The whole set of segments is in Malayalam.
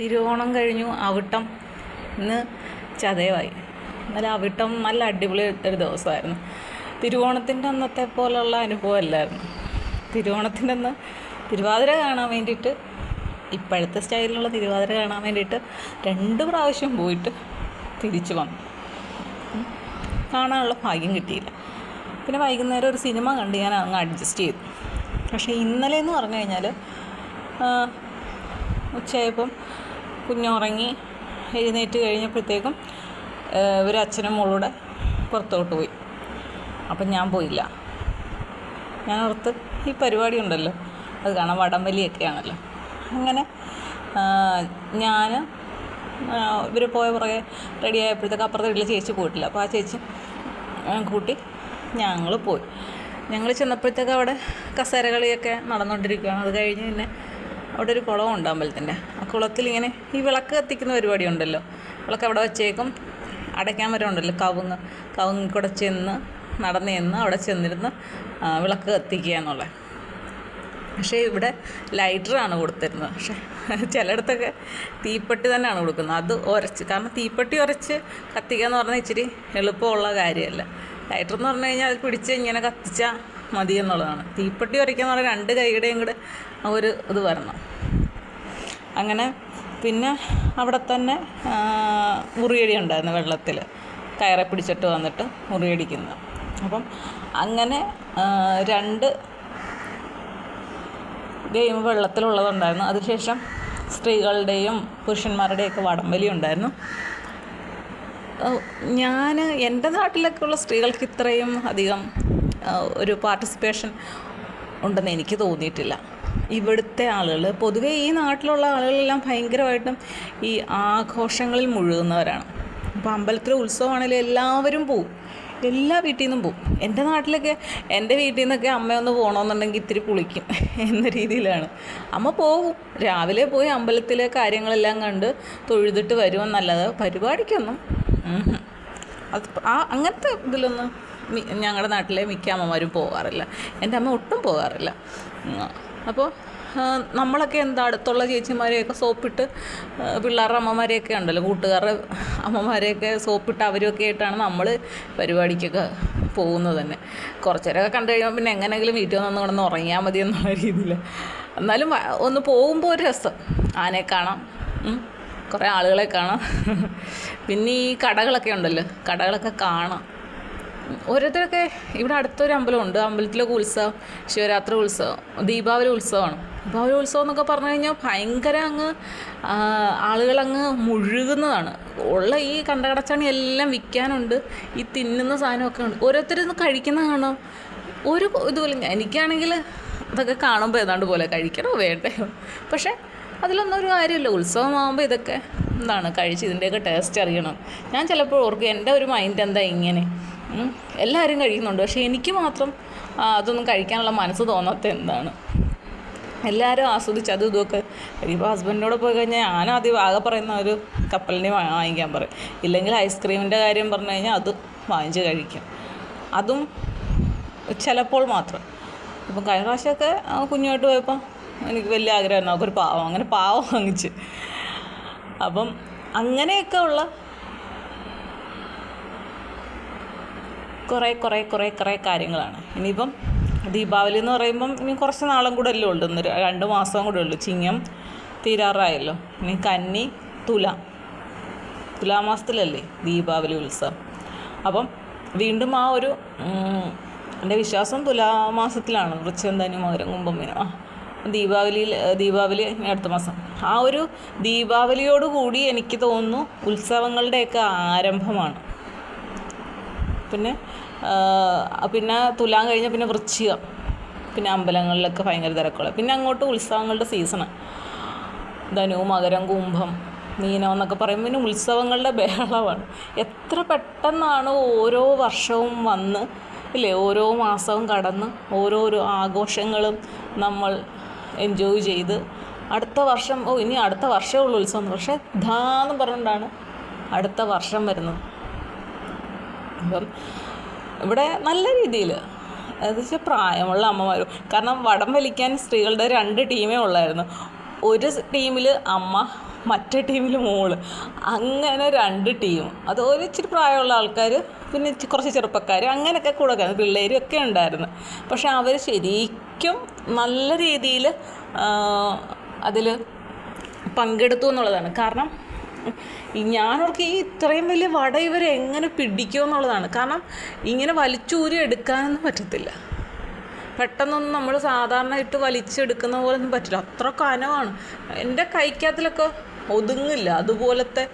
തിരുവോണം കഴിഞ്ഞു അവിട്ടം. ഇന്ന് ചതയമായി ഇന്നലെ അവിട്ടം നല്ല അടിപൊളി ഒരു ദിവസമായിരുന്നു. തിരുവോണത്തിന്റെ അന്നത്തെ പോലുള്ള അനുഭവം അല്ലായിരുന്നു തിരുവോണത്തിന്റെ അന്ന് തിരുവാതിര കാണാൻ വേണ്ടിയിട്ട് ഇപ്പോഴത്തെ സ്റ്റൈലിലുള്ള തിരുവാതിര കാണാൻ വേണ്ടിയിട്ട് രണ്ട് പ്രാവശ്യം പോയിട്ട് തിരിച്ചു വന്നു. കാണാനുള്ള ഭാഗ്യം കിട്ടിയില്ല. പിന്നെ വൈകുന്നേരം ഒരു സിനിമ കണ്ട് ഞാൻ അങ്ങ് അഡ്ജസ്റ്റ് ചെയ്തു. പക്ഷേ ഇന്നലെ എന്ന് പറഞ്ഞു കഴിഞ്ഞാൽ ഉച്ചയായപ്പം കുഞ്ഞുറങ്ങി എഴുന്നേറ്റ് കഴിഞ്ഞപ്പോഴത്തേക്കും ഒരു അച്ഛനും മോളൂടെ പുറത്തോട്ട് പോയി. അപ്പം ഞാൻ പോയില്ല. ഞാൻ ഓർത്ത് ഈ പരിപാടി ഉണ്ടല്ലോ അത് കാണാൻ വടംവലിയൊക്കെയാണല്ലോ. അങ്ങനെ ഞാൻ ഇവർ പോയ പുറകെ റെഡി ആയപ്പോഴത്തേക്ക് അപ്പുറത്തെ വീട്ടിൽ ചേച്ചി പോയിട്ടില്ല. അപ്പോൾ ആ ചേച്ചി കൂട്ടി ഞങ്ങൾ പോയി. ഞങ്ങൾ ചെന്നപ്പോഴത്തേക്ക് അവിടെ കസേര കളിയൊക്കെ നടന്നുകൊണ്ടിരിക്കുകയാണ് അത് കഴിഞ്ഞ് പിന്നെ അവിടെ ഒരു കുളമുണ്ട് അമ്പലത്തിന്റെ ആ കുളത്തിൽ ഇങ്ങനെ ഈ വിളക്ക് കത്തിക്കുന്ന പരിപാടി ഉണ്ടല്ലോ. വിളക്ക് അവിടെ വെച്ചേക്കും. അടയ്ക്കാൻ വരെ ഉണ്ടല്ലോ. കവുങ്ങ് കവുങ്ങി കൂടെ ചെന്ന് നടന്ന് ചെന്ന് അവിടെ ചെന്നിരുന്ന് വിളക്ക് കത്തിക്കുക എന്നുള്ളത് പക്ഷേ ഇവിടെ ലൈറ്ററാണ് കൊടുത്തിരുന്നത്. പക്ഷേ ചിലയിടത്തൊക്കെ തീപ്പെട്ടി തന്നെയാണ് കൊടുക്കുന്നത്. അത് ഉരച്ച് കാരണം തീപ്പെട്ടി ഉരച്ച് കത്തിക്കുക എന്ന് പറഞ്ഞാൽ ഇച്ചിരി എളുപ്പമുള്ള കാര്യമല്ല. ലൈറ്റർ എന്ന് പറഞ്ഞു കഴിഞ്ഞാൽ അത് പിടിച്ച് ഇങ്ങനെ കത്തിച്ചാൽ മതി എന്നുള്ളതാണ്. തീപ്പെട്ടി ഉരയ്ക്കുക എന്ന് പറഞ്ഞാൽ രണ്ട് കൈയുടെയും കൂടെ ഒരു ഇത് വരണം. അങ്ങനെ പിന്നെ അവിടെ തന്നെ മുറിയടി ഉണ്ടായിരുന്നു വെള്ളത്തിൽ കയറെ പിടിച്ചിട്ട് വന്നിട്ട് മുറിയടിക്കുന്നത് അപ്പം അങ്ങനെ രണ്ട് ഗെയിം വെള്ളത്തിലുള്ളതുണ്ടായിരുന്നു. അതിനുശേഷം സ്ത്രീകളുടെയും പുരുഷന്മാരുടെയൊക്കെ വടംവലി ഉണ്ടായിരുന്നു. ഞാൻ എന്റെ നാട്ടിലൊക്കെ ഉള്ള സ്ത്രീകൾക്ക് ഇത്രയും അധികം ഒരു പാർട്ടിസിപ്പേഷൻ ഉണ്ടെന്ന് എനിക്ക് തോന്നിയിട്ടില്ല. ഇവിടുത്തെ ആളുകൾ. പൊതുവേ ഈ നാട്ടിലുള്ള ആളുകളെല്ലാം ഭയങ്കരമായിട്ടും ഈ ആഘോഷങ്ങളിൽ മുഴുകുന്നവരാണ്. അപ്പോൾ അമ്പലത്തിലെ ഉത്സവമാണെങ്കിലും എല്ലാവരും പോവും. എല്ലാ വീട്ടിൽ നിന്നും പോവും. എന്റെ നാട്ടിലൊക്കെ എന്റെ വീട്ടിൽ നിന്നൊക്കെ അമ്മയൊന്ന് പോകണമെന്നുണ്ടെങ്കിൽ ഇത്തിരി പുളിക്കും എന്ന രീതിയിലാണ്. അമ്മ പോകും. രാവിലെ പോയി അമ്പലത്തിലെ കാര്യങ്ങളെല്ലാം കണ്ട് തൊഴുതിട്ട് വരുമെന്നല്ലാതെ പരിപാടിക്കൊന്നും അത് ആ അങ്ങനത്തെ ഇതിലൊന്നും ഞങ്ങളുടെ നാട്ടിലെ മിക്ക അമ്മമാരും പോകാറില്ല എന്റെ അമ്മ ഒട്ടും പോകാറില്ല. അപ്പോൾ നമ്മളൊക്കെ എന്താ അടുത്തുള്ള ചേച്ചിമാരെയൊക്കെ സോപ്പിട്ട് പിള്ളേരുടെ അമ്മമാരെയൊക്കെ ഉണ്ടല്ലോ കൂട്ടുകാരുടെ അമ്മമാരെയൊക്കെ സോപ്പിട്ട് അവരൊക്കെ ആയിട്ടാണ് നമ്മൾ പരിപാടിക്കൊക്കെ പോകുന്നത് തന്നെ. കുറച്ചേരൊക്കെ കണ്ടു കഴിയുമ്പോൾ പിന്നെ എങ്ങനെയെങ്കിലും വീട്ടിൽ വന്ന് കിടന്ന് ഉറങ്ങിയാൽ മതി എന്നുള്ള രീതിയിൽ എന്നാലും ഒന്ന് പോകുമ്പോൾ ഒരു രസം. ആനയെ കാണാം കുറേ ആളുകളെ കാണാം. പിന്നെ ഈ കടകളൊക്കെ ഉണ്ടല്ലോ കടകളൊക്കെ കാണാം. ഓരോരുത്തരൊക്കെ ഇവിടെ അടുത്തൊരു അമ്പലമുണ്ട്. അമ്പലത്തിലൊക്കെ ഉത്സവം ശിവരാത്രി ഉത്സവം ദീപാവലി ഉത്സവമാണ്. ദീപാവലി ഉത്സവം എന്നൊക്കെ പറഞ്ഞു കഴിഞ്ഞാൽ ഭയങ്കര അങ്ങ് ആളുകളങ്ങ് മുഴുകുന്നതാണ്. ഉള്ള ഈ കണ്ടകടച്ചാണി എല്ലാം വിൽക്കാനുണ്ട്. ഈ തിന്നുന്ന സാധനമൊക്കെ ഉണ്ട്. ഓരോരുത്തരും കഴിക്കുന്ന കാണാം? ഒരു ഇതുപോലെ എനിക്കാണെങ്കിൽ അതൊക്കെ കാണുമ്പോൾ ഏതാണ്ട് പോലെ കഴിക്കണോ വേണ്ടയോ? പക്ഷേ അതിലൊന്നും ഒരു കാര്യമില്ല. ഉത്സവമാകുമ്പോൾ ഇതൊക്കെ എന്താണ് കഴിച്ച് ഇതിന്റെയൊക്കെ ടേസ്റ്റ് അറിയണം. ഞാൻ ചിലപ്പോൾ ഓർക്കും എന്റെ ഒരു മൈൻഡ് എന്താ ഇങ്ങനെ. എല്ലാവരും കഴിക്കുന്നുണ്ട്. പക്ഷേ എനിക്ക് മാത്രം അതൊന്നും കഴിക്കാനുള്ള മനസ്സ് തോന്നാത്ത എന്താണ്? എല്ലാവരും ആസ്വദിച്ച് അതും ഇതുമൊക്കെ ഇപ്പോൾ ഹസ്ബൻഡിനോട് പോയി കഴിഞ്ഞാൽ ഞാൻ ആദ്യം ആകെ പറയുന്ന ഒരു കപ്പലിനെ വാങ്ങിക്കാൻ പറയും. ഇല്ലെങ്കിൽ ഐസ്ക്രീമിന്റെ കാര്യം പറഞ്ഞു കഴിഞ്ഞാൽ അത് വാങ്ങിച്ച് കഴിക്കാം. അതും ചിലപ്പോൾ മാത്രം. ഇപ്പം കഴിഞ്ഞ പ്രാവശ്യമൊക്കെ കുഞ്ഞുമായിട്ട് പോയപ്പോൾ എനിക്ക് വലിയ ആഗ്രഹമായിരുന്നു അവൾക്കൊരു പാവം അങ്ങനെ പാവം വാങ്ങിച്ച്. അപ്പം അങ്ങനെയൊക്കെ ഉള്ള കുറേ കുറേ കുറേ കുറേ കാര്യങ്ങളാണ്. ഇനിയിപ്പം ദീപാവലി എന്ന് പറയുമ്പം ഇനി കുറച്ച് നാളും കൂടെ അല്ലേ ഉള്ളൂ. ഒന്ന് രണ്ട് മാസം കൂടെ ഉള്ളൂ. ചിങ്ങം തീരാറായല്ലോ. ഇനി കന്നി തുല. തുലാമാസത്തിലല്ലേ ദീപാവലി ഉത്സവം. അപ്പം വീണ്ടും ആ ഒരു എന്റെ വിശ്വാസം തുലാമാസത്തിലാണ് വൃശ്ചികം ധനു മകരം കുംഭം മീനം. ദീപാവലിയിൽ ദീപാവലി അടുത്ത മാസം. ആ ഒരു ദീപാവലിയോടുകൂടി എനിക്ക് തോന്നുന്നു ഉത്സവങ്ങളുടെയൊക്കെ ആരംഭമാണ്. പിന്നെ പിന്നെ തുലാം കഴിഞ്ഞാൽ പിന്നെ വൃശ്ചികം. പിന്നെ അമ്പലങ്ങളിലൊക്കെ ഭയങ്കര തിരക്കുള്ള പിന്നെ അങ്ങോട്ട് ഉത്സവങ്ങളുടെ സീസണ്. ധനു മകരം കുംഭം മീനം എന്നൊക്കെ പറയുമ്പോൾ പിന്നെ ഉത്സവങ്ങളുടെ ബഹളമാണ്. എത്ര പെട്ടെന്നാണ് ഓരോ വർഷവും വന്ന് ഇല്ലേ? ഓരോ മാസവും കടന്ന് ഓരോരോ ആഘോഷങ്ങളും നമ്മൾ എൻജോയ് ചെയ്ത് അടുത്ത വർഷം ഓ ഇനി അടുത്ത വർഷമേ ഉള്ളൂ ഉത്സവം. പക്ഷേ ധാന്ന് പറഞ്ഞുകൊണ്ടാണ് അടുത്ത വർഷം വരുന്നത്. അപ്പം ഇവിടെ നല്ല രീതിയിൽ അത് വെച്ചാൽ പ്രായമുള്ള അമ്മമാരും. കാരണം വടം വലിക്കാൻ സ്ത്രീകളുടെ രണ്ട് ടീമേ ഉള്ളായിരുന്നു. ഒരു ടീമിൽ അമ്മ മറ്റേ ടീമിൽ മോൾ. അങ്ങനെ രണ്ട് ടീം. അത് ഒരു ഇച്ചിരി പ്രായമുള്ള ആൾക്കാർ പിന്നെ കുറച്ച് ചെറുപ്പക്കാർ അങ്ങനെയൊക്കെ കൂടെ പിള്ളേരും ഒക്കെ ഉണ്ടായിരുന്നു. പക്ഷെ അവർ ശരിക്കും നല്ല രീതിയിൽ അതിൽ പങ്കെടുത്തു എന്നുള്ളതാണ്. കാരണം ഞാനവർക്ക് ഈ ഇത്രയും വലിയ വട ഇവർ എങ്ങനെ പിടിക്കും എന്നുള്ളതാണ് കാരണം ഇങ്ങനെ വലിച്ചൂരി എടുക്കാനൊന്നും പറ്റത്തില്ല. പെട്ടെന്നൊന്നും നമ്മൾ സാധാരണ ഇട്ട് വലിച്ചെടുക്കുന്ന പോലെ ഒന്നും പറ്റില്ല. അത്ര കനമാണ് എന്റെ കൈക്കകത്തിലൊക്കെ ഒതുങ്ങില്ല. അതുപോലത്തെ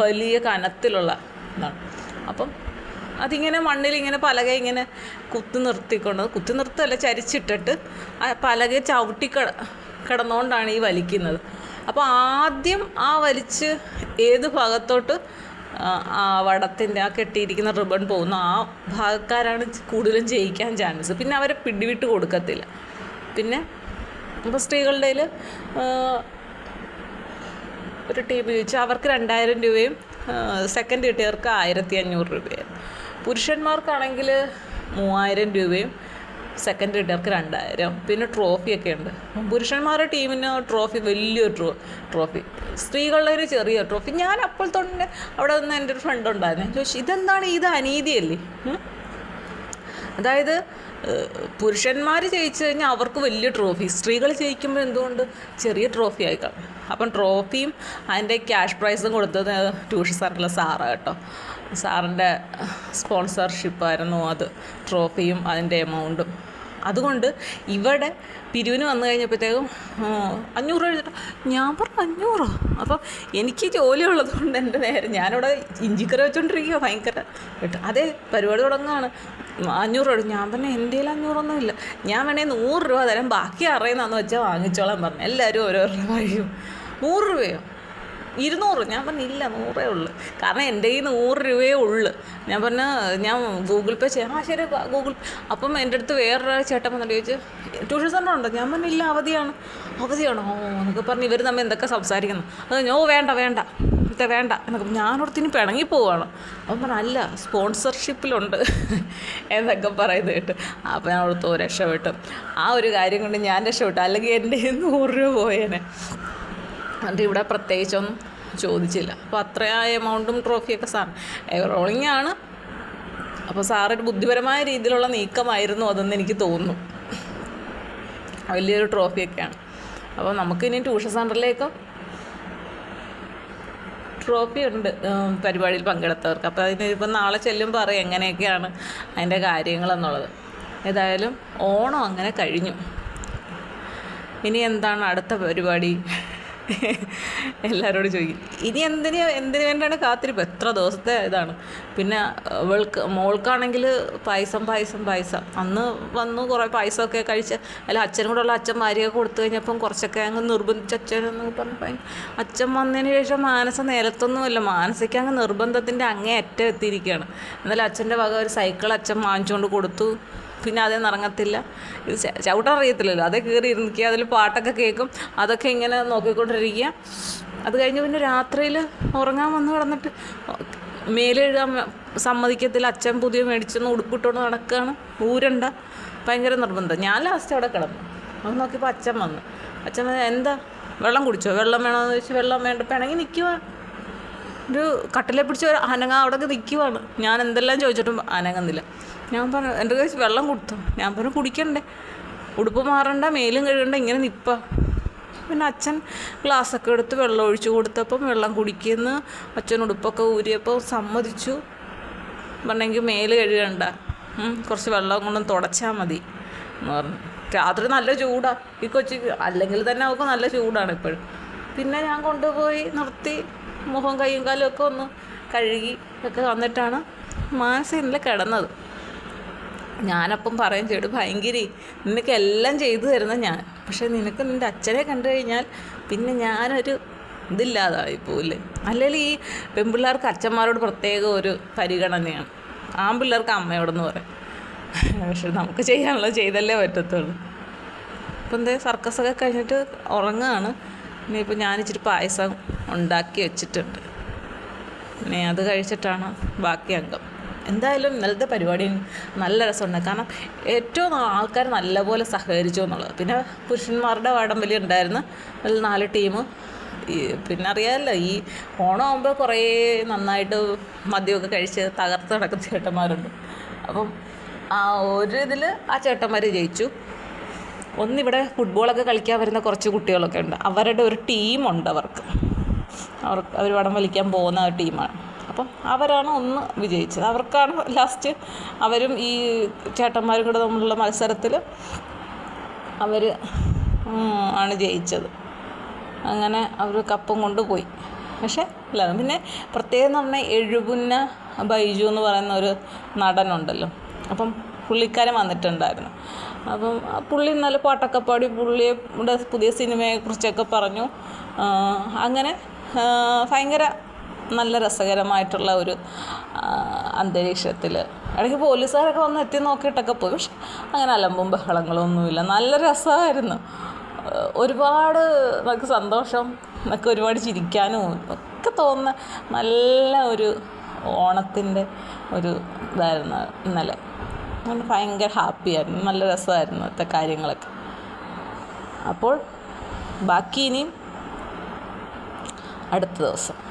വലിയ കനത്തിലുള്ള ഇതാണ്. അപ്പം അതിങ്ങനെ മണ്ണിൽ ഇങ്ങനെ പലക ഇങ്ങനെ കുത്തി നിർത്തിക്കൊണ്ട് കുത്തി നിർത്തല്ല ചരിച്ചിട്ടിട്ട് ആ പലക ചവിട്ടി കിട കിടന്നുകൊണ്ടാണ് ഈ വലിക്കുന്നത്. അപ്പോൾ ആദ്യം ആ വലിച്ച് ഏത് ഭാഗത്തോട്ട് ആ, വടത്തിന്റെ ആ കെട്ടിയിരിക്കുന്ന റിബൺ പോകുന്ന ആ ഭാഗക്കാരാണ് കൂടുതലും ജയിക്കാൻ ചാൻസ്. പിന്നെ അവരെ പിടിവിട്ട് കൊടുക്കത്തില്ല. പിന്നെ ഇപ്പോൾ സ്ത്രീകളുടെ ഒരു ടീം ചോദിച്ചാൽ അവർക്ക് രണ്ടായിരം രൂപയും സെക്കൻഡ് കിട്ടിയവർക്ക് ആയിരത്തി അഞ്ഞൂറ് രൂപയും. പുരുഷന്മാർക്കാണെങ്കിൽ മൂവായിരം രൂപയും സെക്കൻഡ് കിട്ടിയവർക്ക് രണ്ടായിരം. പിന്നെ ട്രോഫിയൊക്കെ ഉണ്ട്. പുരുഷന്മാരുടെ ടീമിന് ട്രോഫി വലിയൊരു ട്രോ ട്രോഫി സ്ത്രീകളുടെ ഒരു ചെറിയ ട്രോഫി ഞാൻ അപ്പോൾ തന്നെ അവിടെ നിന്ന് എന്റെ ഒരു ഫ്രണ്ട് ഉണ്ടായിരുന്നു. ചോദിച്ചു ഇതെന്താണ്? ഇത് അനീതിയല്ലേ? അതായത് പുരുഷന്മാർ ജയിച്ചു കഴിഞ്ഞാൽ അവർക്ക് വലിയ ട്രോഫി. സ്ത്രീകൾ ജയിക്കുമ്പോൾ എന്തുകൊണ്ട്? ചെറിയ ട്രോഫി ആയിക്കാണും അപ്പം ട്രോഫിയും അതിന്റെ ക്യാഷ് പ്രൈസും കൊടുത്തത് ട്യൂഷൻ സാറിന്റെ സാറാണ് കേട്ടോ. സാറിന്റെ സ്പോൺസർഷിപ്പായിരുന്നു അത്. ട്രോഫിയും അതിന്റെ എമൗണ്ടും. അതുകൊണ്ട് ഇവിടെ പിരിവിന് വന്നു കഴിഞ്ഞപ്പോഴത്തേക്കും അഞ്ഞൂറ് രൂപ ഞാൻ പറഞ്ഞു അഞ്ഞൂറോ? അപ്പോൾ എനിക്ക് ജോലി ഉള്ളത് കൊണ്ട് എന്റെ നേരെ ഞാനിവിടെ ഇഞ്ചിക്കറി വെച്ചോണ്ടിരിക്കുക ഭയങ്കര. കേട്ടോ അതേ പരിപാടി തുടങ്ങുകയാണ് അഞ്ഞൂറ് രൂപ. ഞാൻ പറഞ്ഞു എന്റെ കയ്യിൽ അഞ്ഞൂറൊന്നും ഇല്ല. ഞാൻ വേണേൽ നൂറ് രൂപ തരാം. ബാക്കി അറിയുന്നതെന്ന് വെച്ചാൽ വാങ്ങിച്ചോളാൻ പറഞ്ഞു. എല്ലാവരും ഓരോരോ വഴിയും. നൂറ് രൂപയോ? ഇരുന്നൂറ്. ഞാൻ പറഞ്ഞില്ല നൂറേ ഉള്ളു. കാരണം എന്റെ കയ്യിൽ നൂറ് രൂപയേ ഉള്ളു. ഞാൻ പറഞ്ഞു ഞാൻ ഗൂഗിൾ പേ ചെയ്യാം. ആ ശരി ഗൂഗിൾ അപ്പം എന്റെ അടുത്ത് വേറൊരു ചേട്ടൻ വന്നിട്ട് ചോദിച്ചു ട്യൂഷൻ സെന്റർ ഉണ്ടോ? ഞാൻ പറഞ്ഞില്ല അവധിയാണ്. അവധിയാണോ? ഓ എന്നൊക്കെ പറഞ്ഞ് ഇവർ തമ്മിൽ എന്തൊക്കെ സംസാരിക്കുന്നു. അത് ഓ വേണ്ട വേണ്ട ഇത്തെ വേണ്ട എന്നൊക്കെ ഞാനോടത്തിന് പിണങ്ങി പോവുകയാണ് അപ്പം പറഞ്ഞു അല്ല സ്പോൺസർഷിപ്പിലുണ്ട് എന്നൊക്കെ പറയുന്നത് കേട്ട്. അപ്പോൾ ഞാൻ അവിടുത്തെ രക്ഷപ്പെട്ടു. ആ ഒരു കാര്യം കൊണ്ട് ഞാൻ രക്ഷപ്പെട്ടു. അല്ലെങ്കിൽ എന്റെ നൂറ് രൂപ പോയേനെ. എന്നിട്ട് ഇവിടെ പ്രത്യേകിച്ചൊന്നും ചോദിച്ചില്ല. അപ്പോൾ അത്രയും എമൗണ്ടും ട്രോഫിയൊക്കെ സാർ റോളിംഗ് ആണ് അപ്പോൾ സാറൊരു ബുദ്ധിപരമായ രീതിയിലുള്ള നീക്കമായിരുന്നു അതെന്ന് എനിക്ക് തോന്നുന്നു. വലിയൊരു ട്രോഫിയൊക്കെയാണ്. അപ്പോൾ നമുക്ക് ഇനി ട്യൂഷൻ സെന്ററിലേക്ക് ട്രോഫി ഉണ്ട് പരിപാടിയിൽ പങ്കെടുത്തവർക്ക്. അപ്പോൾ അതിന് ഇപ്പം നാളെ ചെല്ലുമ്പോൾ അറിയാം എങ്ങനെയൊക്കെയാണ് അതിന്റെ കാര്യങ്ങളെന്നുള്ളത്. ഏതായാലും ഓണം അങ്ങനെ കഴിഞ്ഞു. ഇനി എന്താണ് അടുത്ത പരിപാടി? എല്ലാവരോടും ചോദിക്കും. ഇനി എന്തിന് എന്തിനു വേണ്ടിയാണ് കാത്തിരിപ്പ്? എത്ര ദിവസത്തെ ഇതാണ്? പിന്നെ അവൾക്ക് മോൾക്കാണെങ്കിൽ പായസം പായസം പായസം. അന്ന് വന്നു കുറേ പായസമൊക്കെ കഴിച്ച് അല്ല അച്ഛനും കൂടെ ഉള്ള അച്ഛൻ ഭാര്യയൊക്കെ കൊടുത്തു കഴിഞ്ഞപ്പം കുറച്ചൊക്കെ അങ്ങ് നിർബന്ധിച്ച് അച്ഛനെന്ന് പറഞ്ഞു അച്ഛൻ വന്നതിന് ശേഷം മാനസ നേരത്തൊന്നുമല്ല മാനസിക അങ്ങ് നിർബന്ധത്തിന്റെ അങ്ങേ അറ്റം എത്തിയിരിക്കുകയാണ്. എന്നാലും അച്ഛന്റെ വക ഒരു സൈക്കിൾ അച്ഛൻ വാങ്ങിച്ചുകൊണ്ട് കൊടുത്തു. പിന്നെ അതേ നിറങ്ങത്തില്ല. ഇത് ച- അറിയത്തില്ലല്ലോ അതേ കയറി ഇരിക്കുക അതിൽ പാട്ടൊക്കെ കേൾക്കും അതൊക്കെ ഇങ്ങനെ നോക്കിക്കൊണ്ടിരിക്കുക. അത് കഴിഞ്ഞ് പിന്നെ രാത്രിയിൽ ഉറങ്ങാൻ വന്ന് കിടന്നിട്ട് മേലെഴുതാൻ സമ്മതിക്കത്തില്ല. അച്ഛൻ പുതിയ മേടിച്ചൊന്ന് ഉടുപ്പിട്ടുകൊണ്ട് നടക്കുകയാണ് ഊരണ്ട. ഭയങ്കര നിർബന്ധം. ഞാൻ ലാസ്റ്റ് അവിടെ കിടന്നു. അത് നോക്കിയപ്പോൾ അച്ഛൻ വന്നു. അച്ഛൻ എന്താ? വെള്ളം കുടിച്ചോ? വെള്ളം വേണമെന്ന് ചോദിച്ചു വെള്ളം വേണ്ട. പിണങ്ങി നിൽക്കുക ഒരു കട്ടിലെ പിടിച്ച് ഒരു അനങ്ങ അവിടെ നിൽക്കുവാണ് ഞാൻ എന്തെല്ലാം ചോദിച്ചിട്ടും അനങ്ങുന്നില്ല. ഞാൻ പറഞ്ഞു എന്റെ കൈ വെള്ളം കൊടുത്തു. ഞാൻ പറഞ്ഞു കുടിക്കണ്ടേ. ഉടുപ്പ് മാറണ്ട മേലും കഴുകണ്ട ഇങ്ങനെ നിപ്പ. പിന്നെ അച്ഛൻ ഗ്ലാസ്സൊക്കെ എടുത്ത് വെള്ളം ഒഴിച്ചു കൊടുത്തപ്പം വെള്ളം കുടിക്കുന്നു. അച്ഛൻ ഉടുപ്പൊക്കെ ഊരിയപ്പോൾ സമ്മതിച്ചു. പറഞ്ഞെങ്കിൽ മേൽ കഴുകണ്ട. കുറച്ച് വെള്ളം കൊണ്ടും തുടച്ചാൽ മതി എന്ന് പറഞ്ഞു. രാത്രി നല്ല ചൂടാണ് ഈ കൊച്ചി അല്ലെങ്കിൽ തന്നെ അവൾക്ക് നല്ല ചൂടാണ് ഇപ്പോഴും. പിന്നെ ഞാൻ കൊണ്ടുപോയി നിർത്തി. മുഖം കൈയും കാലും ഒക്കെ ഒന്ന് കഴുകി ഒക്കെ വന്നിട്ടാണ് മാനസ ഇന്നലെ കിടന്നത്. ഞാനപ്പം പറയും ചെയ്തു ഭയങ്കര നിനക്ക് എല്ലാം ചെയ്തു തരുന്ന ഞാൻ. പക്ഷെ നിനക്ക് നിന്റെ അച്ഛനെ കണ്ടു കഴിഞ്ഞാൽ പിന്നെ ഞാനൊരു ഇതില്ലാതായി പോവില്ലേ? അല്ലെങ്കിൽ ഈ പെൺപിള്ളേർക്ക് അച്ഛന്മാരോട് പ്രത്യേക ഒരു പരിഗണനയാണ്. ആൺപിള്ളേർക്ക് അമ്മയോടെന്ന് പറയും. പക്ഷെ നമുക്ക് ചെയ്യാനുള്ളത് ചെയ്തല്ലേ പറ്റത്തുള്ളൂ. ഇപ്പം എന്തേ സർക്കസൊക്കെ കഴിഞ്ഞിട്ട് ഉറങ്ങുകയാണ് ഇനിയിപ്പോൾ ഞാൻ ഇച്ചിരി പായസം ഉണ്ടാക്കി വെച്ചിട്ടുണ്ട്. ഇനി അത് കഴിച്ചിട്ടാണ് ബാക്കി അംഗം. എന്തായാലും ഇന്നലത്തെ പരിപാടി നല്ല രസമുണ്ട്. കാരണം ഏറ്റവും ആൾക്കാർ നല്ലപോലെ സഹകരിച്ചു എന്നുള്ളത്. പിന്നെ പുരുഷന്മാരുടെ വടംവലി ഉണ്ടായിരുന്നു അതിൽ നാല് ടീം. പിന്നെ അറിയാമല്ലോ ഈ ഓണം ആകുമ്പോൾ കുറേ നന്നായിട്ട് മദ്യമൊക്കെ കഴിച്ച് തകർത്ത് നടക്കുന്ന ചേട്ടന്മാരുണ്ട്. അപ്പം ആ ഒരു ഇതിൽ ആ ചേട്ടന്മാർ ജയിച്ചു. ഒന്നിവിടെ ഫുട്ബോളൊക്കെ കളിക്കാൻ വരുന്ന കുറച്ച് കുട്ടികളൊക്കെ ഉണ്ട്. അവരുടെ ഒരു ടീമുണ്ട് അവർക്ക്. അവർക്ക് അവർ വടം വലിക്കാൻ പോകുന്ന ഒരു ടീമാണ്. അപ്പം അവരാണ് ഒന്ന് വിജയിച്ചത്. അവർക്കാണ് ലാസ്റ്റ് അവരും ഈ ചേട്ടന്മാരും കൂടെ തമ്മിലുള്ള മത്സരത്തിൽ അവർ ആണ് ജയിച്ചത്. അങ്ങനെ അവർ കപ്പും കൊണ്ടുപോയി പക്ഷേ അല്ല പിന്നെ പ്രത്യേകം എന്ന് പറഞ്ഞാൽ എഴുപുന്ന ബൈജു എന്ന് പറയുന്ന ഒരു നടനുണ്ടല്ലോ. അപ്പം പുള്ളിക്കാരൻ വന്നിട്ടുണ്ടായിരുന്നു. അപ്പം പുള്ളി നല്ല പാട്ടൊക്കെ പാടി പുള്ളിയെ ഇവിടെ പുതിയ സിനിമയെക്കുറിച്ചൊക്കെ പറഞ്ഞു. അങ്ങനെ ഭയങ്കര നല്ല രസകരമായിട്ടുള്ള ഒരു അന്തരീക്ഷത്തിൽ ഇടയ്ക്ക് പോലീസുകാരൊക്കെ വന്ന് എത്തി നോക്കിയിട്ടൊക്കെ പോയി. പക്ഷെ അങ്ങനെ അലമ്പും ബഹളങ്ങളൊന്നുമില്ല. നല്ല രസമായിരുന്നു. ഒരുപാട് നമുക്ക് സന്തോഷം നമുക്ക് ഒരുപാട് ചിരിക്കാനും ഒക്കെ തോന്നുന്ന നല്ല ഒരു ഓണത്തിന്റെ ഒരു ഇതായിരുന്നു ഇന്നലെ. ഭയങ്കര ഹാപ്പിയായിരുന്നു നല്ല രസമായിരുന്നു ഇത്ത കാര്യങ്ങളൊക്കെ. അപ്പോൾ ബാക്കി ഇനിയും അടുത്ത ദിവസം.